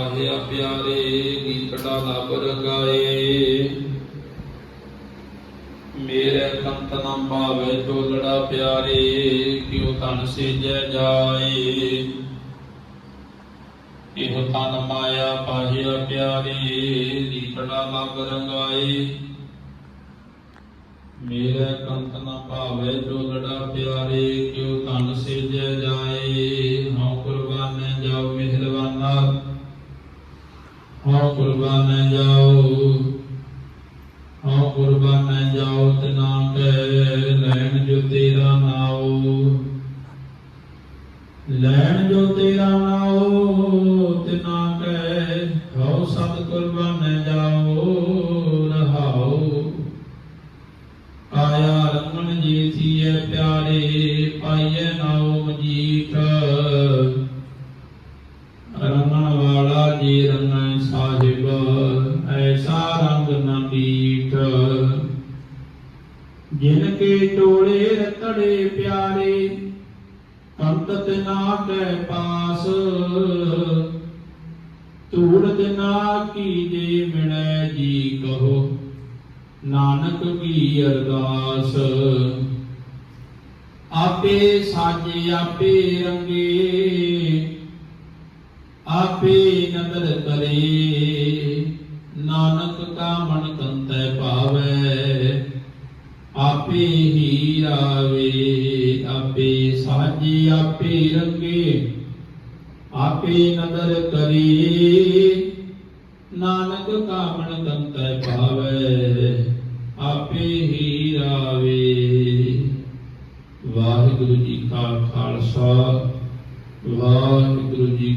ਆਹਿਆ ਪਿਆਰੇ ਗੀਤੜਾ ਲਬ ਰਗਾਏ। ਮੇਰੇ ਕੰਤ ਨਾ ਭਾਵੇ ਢੋਲੜਾ ਪਿਆਰੇ, ਕਿਉ ਤਨ ਸੇਜੈ ਜਾਏ? ਇਹੋ ਤਨ ਮਾਇਆ ਪਾਹਿਆ ਪਿਆਰੇ ਗੀਤੜਾ ਲਬ ਰੰਗਾਏ। ਮੇਰੇ ਕੰਤ ਨਾ ਭਾਵੇ ਢੋਲੜਾ ਪਿਆਰੇ, ਕਿਉ ਤਨ ਸੇਜੈ ਹਉ ਕੁਰਬਾਨੇ ਜਾਓ। ਹਉ ਕੁਰਬਾਨੇ ਜਾਓ ਤਿਨਾ ਕੈ ਲੈਣ ਜੋ ਤੇਰਾ ਨਾਉ। ਲੈਣ ਜੋ ਤੇਰਾ ਨਾਉ ਤਿਨਾ ਕੈ ਹਉ ਸਤ ਕੁਰਬਾਨੇ ਜਾਓ, ਰਹਾਉ। ਆਇਆ ਰਮਨ ਜੀ ਥੀਏ ਪਿਆਰੇ ਪਾਈਏ ਨਾਉ ਮਜੀਠ ਰਮਨ ਵਾਲਾ ਜੀ ਰੰਗੈ ਸਾਹਿਬ, ਐਸਾ ਰੰਗ ਨ ਮੀਠ ਜਿਨ ਕੇ ਟੋਲੇ ਰਤੜੇ ਪਿਆਰੇ ਕੰਤ ਨਾ ਕੈ ਪਾਸ। ਤੂੜਤ ਨਾ ਕੀਜੇ ਮਿਲੈ ਜੀ ਕਹੋ, ਨਾਨਕ ਕੀ ਅਰਦਾਸ। ਆਪੇ ਸਾਜੇ, ਆਪੇ ਰੰਗੇ ਆਪੇ ਨਦਰ ਕਰੇ। ਨਾਨਕ ਕਾ ਮਨ ਕੰਤੈ ਭਾਵੈ ਆਪੇ ਹੀ ਰਾਵੇ ਆਪੇ ਸਾਜੀ ਆਪੇ ਰੰਗੇ, ਆਪੇ ਨਦਰ ਕਰੇ। ਨਾਨਕ ਕਾ ਮਨ ਕੰਤੈ ਭਾਵੈ ਆਪੇ ਹੀ ਰਾਵੇ ਵਾਹਿਗੁਰੂ ਜੀ ਕਾ ਖਾਲਸਾ, ਵਾਹਿਗੁਰੂ ਜੀ